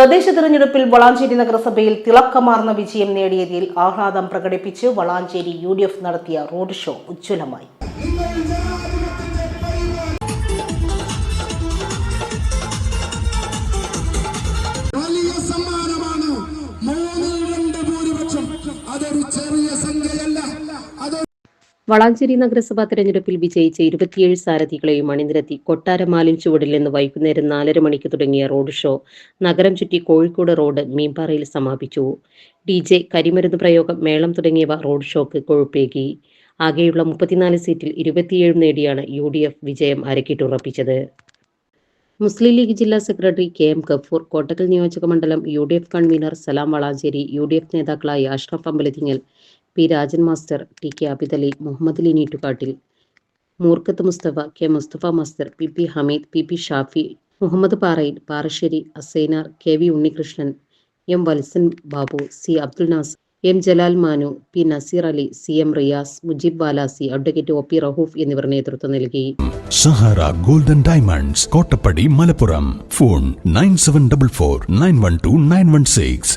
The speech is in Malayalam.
തദ്ദേശ തെരഞ്ഞെടുപ്പിൽ വളാഞ്ചേരി നഗരസഭയിൽ തിളക്കമാർന്ന വിജയം നേടിയതിൽ ആഹ്ലാദം പ്രകടിപ്പിച്ച് വളാഞ്ചേരി യു നടത്തിയ റോഡ് ഷോ ഉജ്ജ്വലമായി. അതൊരു ചെറിയ വളാഞ്ചേരി നഗരസഭാ തെരഞ്ഞെടുപ്പിൽ വിജയിച്ച ഇരുപത്തിയേഴ് സാരഥികളെയും അണിനിരത്തി കൊട്ടാരമാലിൻ ചുവടിൽ നിന്ന് വൈകുന്നേരം നാലര മണിക്ക് തുടങ്ങിയ റോഡ് ഷോ നഗരം ചുറ്റി കോഴിക്കോട് റോഡ് മീൻപാറയിൽ സമാപിച്ചു. ഡി ജെ കരിമരുന്ന് പ്രയോഗം മേളം തുടങ്ങിയവ റോഡ് ഷോക്ക് കൊഴുപ്പേകി. ആകെയുള്ള മുപ്പത്തിനാല് സീറ്റിൽ ഇരുപത്തിയേഴ് നേടിയാണ് യു ഡി എഫ് വിജയം അരക്കിട്ടുറപ്പിച്ചത്. മുസ്ലിം ലീഗ് ജില്ലാ secretary K M Gafoor Kottakkal നിയോജക മണ്ഡലം U D F convener Salam Valanchery U D F നേതാക്കളായ Ashraf Ambalathingal P Rajan master T K Abidali Muhammad Ali Neettukattil Moorkath Musthafa K Musthafa master P P Hameed P P Shafi Muhammad Parayil Parassery Asainar K V Unnikrishnan M Valsan Babu C Abdul Naz M Jalal Manu P Naseer Ali C M Riyas Mujeeb Balasi advocate O P Rahoof എന്നിവർ നേതൃത്വം നൽകി. Sahara golden diamonds Kottappadi Malappuram. Phone nine seven double four nine one two nine one six.